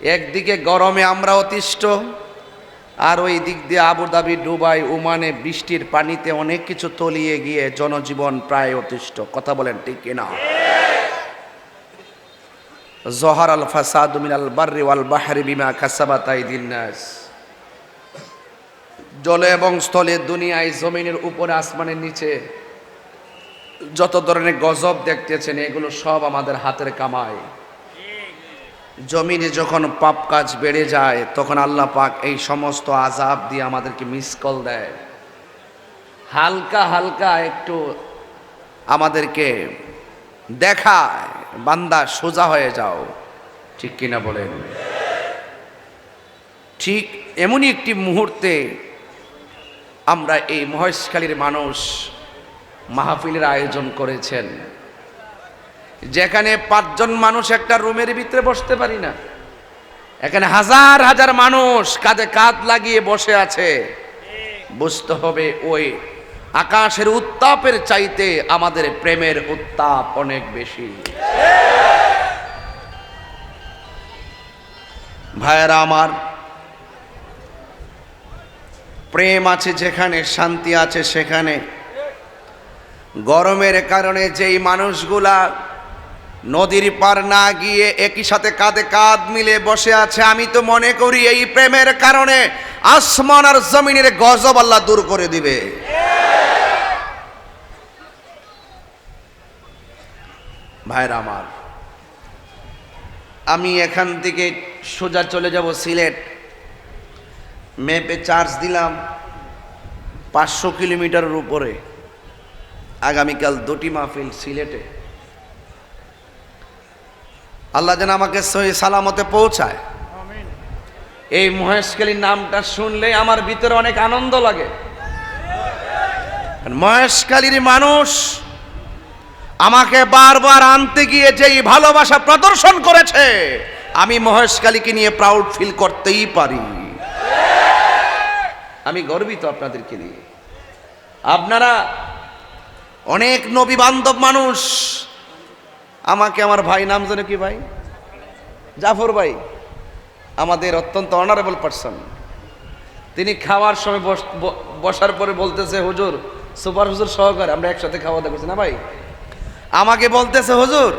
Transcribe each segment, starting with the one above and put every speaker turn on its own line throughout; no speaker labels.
একদিকে গরমে আমরা অতিষ্ঠ, আর ওই দিক দিয়ে আবুধাবি ডুবাই ওমানে বৃষ্টির পানিতে অনেক কিছু তলিয়ে গিয়ে জনজীবন প্রায় অতিষ্ঠ। কথা বলেন ঠিক কিনা? জহার আল ফাসাদ মিনাল বার্রি ওয়াল বাহারি বিমা কাসাবাত আইদিন নাস। জলে এবং স্থলে দুনিয়ায় জমিনের উপরে, আসমানের নিচে যত ধরনের গজব দেখতেছেন, এগুলো সব আমাদের হাতের কামায় জমিনে যখন পাপ কাজ বেড়ে যায়, তখন আল্লাহ পাক এই সমস্ত আজাব দিয়ে আমাদেরকে মিস কল দেয়। হালকা হালকা একটু আমাদেরকে দেখায়, বান্দা সোজা হয়ে যাও। ঠিক কিনা বলেন? ঠিক এমনই একটি মুহূর্তে আমরা এই মহেশখালীর মানুষ মাহফিলের আয়োজন করেছেন। যেখানে পাঁচজন মানুষ একটা রুমের ভিতরে বসতে পারি না। এখানে হাজার হাজার মানুষ কাঁধে কাঁধ লাগিয়ে বসে আছে। বুঝতে হবে ওই আকাশের উত্তাপের চাইতে আমাদের প্রেমের উত্তাপ অনেক বেশি। ভাইয়েরা আমার, প্রেম আছে যেখানে, শান্তি আছে সেখানে। গরমের কারণে যেই মানুষগুলা নদীর পার না গিয়ে একই সাথে কাঁধে কাঁধ মিলে বসে আছে। আমি তো মনে করি এই প্রেমের কারণে আসমান আর জমিনের গজব আল্লাহ দূর করে দিবে। ভাইরা আমার, আমি এখান থেকে সোজা চলে যাব সিলেট। ম্যাপে চার্জ দিলাম পাঁচশো কিলোমিটারের উপরে। আগামীকাল দুটি মাহফিল সিলেটে। আল্লাহ যেন আমাকে সহি সালামতে পৌঁছায়। এই মহেশখালীর নামটা শুনলে আমার ভিতরে অনেক আনন্দ লাগে। মহেশখালীর মানুষ আমাকে বারবার আনতে গিয়ে যেই ভালোবাসা প্রদর্শন করেছে আমি মহেশকালীকে নিয়ে প্রাউড ফিল করতেই পারি। আমি গর্বিত আপনাদেরকে নিয়ে। আপনারা অনেক নবী বান্ধব মানুষ আমাকে আমার ভাই নাম জানে কি ভাই? জাফর ভাই, আমাদের অত্যন্ত অনারেবল পার্সন তিনি খাওয়ার সময় বসার পরে বলতেছে, হুজুর, সুপার হুজুর সহকারে আমরা একসাথে খাওয়া দাওয়া করছি না ভাই? আমাকে বলতেছে, হুজুর,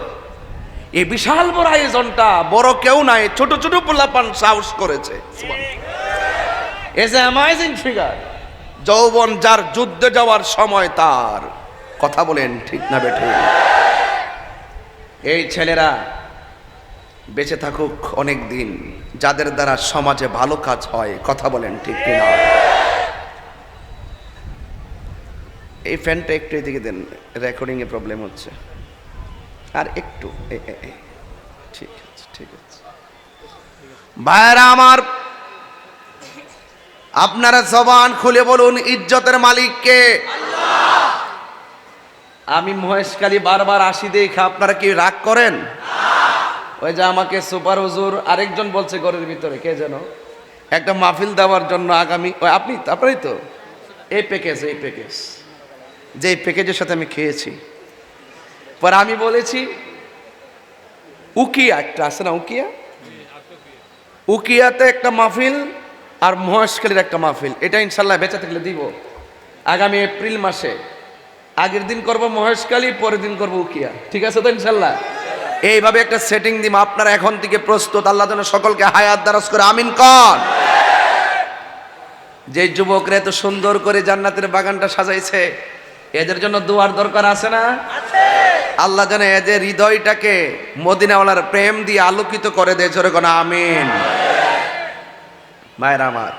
এই বিশাল বড় আয়োজনটা বড় কেউ নাই, ছোট ছোট পোলাপান সাহস করেছে। এজ ফিগার যৌবন যার যুদ্ধে যাওয়ার সময় তার। কথা বলেন ঠিক না বেঠে। এই ছেলেরা বেঁচে থাকুক অনেক দিন যাদের দ্বারা সমাজে ভালো কাজ হয়, কথা বলেন ঠিক কিনা? এই ফ্যানটা একটু এদিকে দেন রেকর্ডিংয়ে প্রবলেম হচ্ছে। আর একটু। ঠিক আছে ঠিক আছে। ভাইরা আমার, আপনারা জবান খুলে বলুন, ইজ্জতের মালিককে। আমি মহেশকালী বারবার আসি দেখা আপনারা কি রাগ করেন? ওই যে আমাকে সুপার হুজুর আরেকজন বলছে ঘরের ভিতরে কে যেন? একটা মাহফিল দেওয়ার জন্য আগামী ওই আপনি আপনারই তো? এই প্যাকেজ এই প্যাকেজ যে প্যাকেজের সাথে আমি খেয়েছি। পর আমি বলেছি উকিয়া একটা আছে না উকিয়া? উকিয়াতে একটা মাহফিল আর মহেশখালীর একটা মাহফিল। এটা ইনশাল্লাহ বেঁচে থাকলে দিব। আগামী এপ্রিল মাসে। আগের দিন করব মহেশখালী পরের দিন করব উকিয়া। ঠিক আছে তো ইনশাল্লাহ? এইভাবে একটা সেটিং দিব আপনারা এখন থেকে প্রস্তুত আল্লাহ যেন সকলকে হায়াত দারাজ করে আমিন কন যে যুবকরা এত সুন্দর করে জান্নাতের বাগানটা সাজাইছে এদের জন্য দুয়ার দরকার আছে না? আল্লাহ যেন এদের হৃদয়টাকে মদিনাওয়ালার প্রেম দিয়ে আলোকিত করে দেয় জোরে কোন আমিন। মায়ের আমার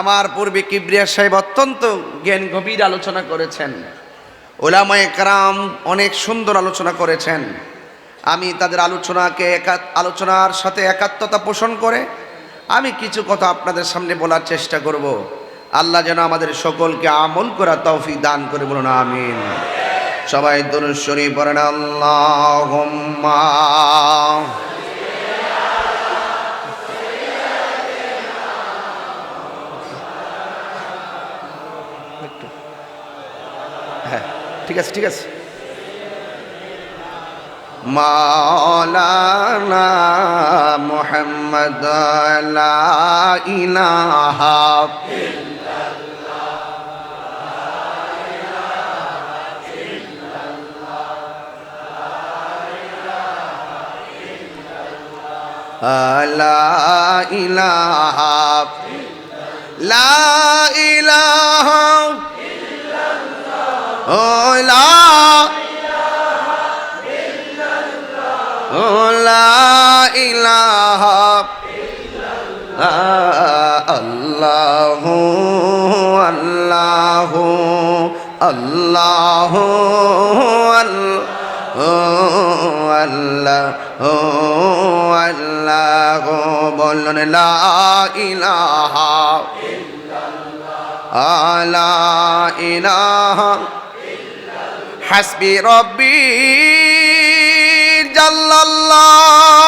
আমার পূর্বে কিবরিয়া সাহেব অত্যন্ত জ্ঞান গভীর আলোচনা করেছেন। ওলামায়ে কারাম অনেক সুন্দর আলোচনা করেছেন। আমি তাদের আলোচনাকে একা, আলোচনার সাথে একাত্মতা পোষণ করে আমি কিছু কথা আপনাদের সামনে বলার চেষ্টা করব। আল্লাহ যেন আমাদের সকলকে আমল করা তৌফিক দান করে বলুন, আমিন। সবাই দরুদ শরীফ পড়েন, আল্লাহুম্মা। ঠিক আছে ঠিক আছে مولانا محمد لا إله لا إله لا إله ilaha Allahu Allahu Allahu Allahu Allahu বলুন লা ইলাহা লা ইলাহা হাসবি রব্বি জাল্লাল্লাহ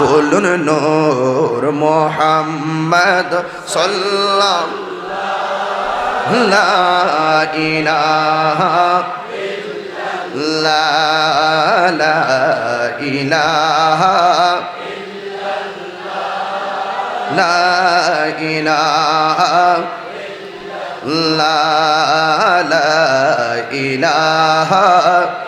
বলুন নূর মোহাম্মদ সাল্লাল্লাহু লা ইলাহা লা লা ইলাহা লা ইলাহা লা লা ইলাহা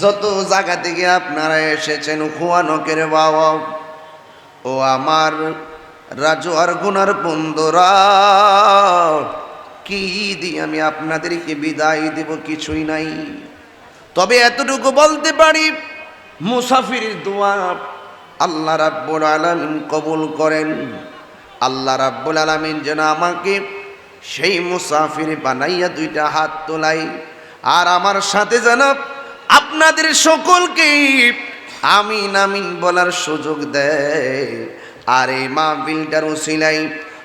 যত জায়গা থেকে আপনারা এসেছেন, খুয়ানকের বাবা, ও আমার রাজু আর গুনার বন্ধুরা, কি দিয়ে আমি আপনাদেরকে বিদায় দেব কিছুই নাই। তবে এতটুকু বলতে পারি, মুসাফির দোয়া আল্লাহ রাব্বুল আলামিন কবুল করেন। আল্লাহ রাব্বুল আলামিন যেন আমাকে সেই মুসাফির বানাইয়া দুইটা হাত তোলাই আর আমার সাথে যেন আপনাদের সকলকে আমিন আমিন বলার সুযোগ দেয়। আর এই মাহফিলটার উসিলাই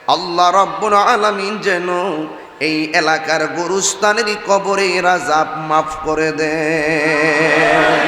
আল্লাহ রব্বুল আলামিন যেন এই এলাকার গরুস্থানেরই কবরে রাজাব মাফ করে দেয়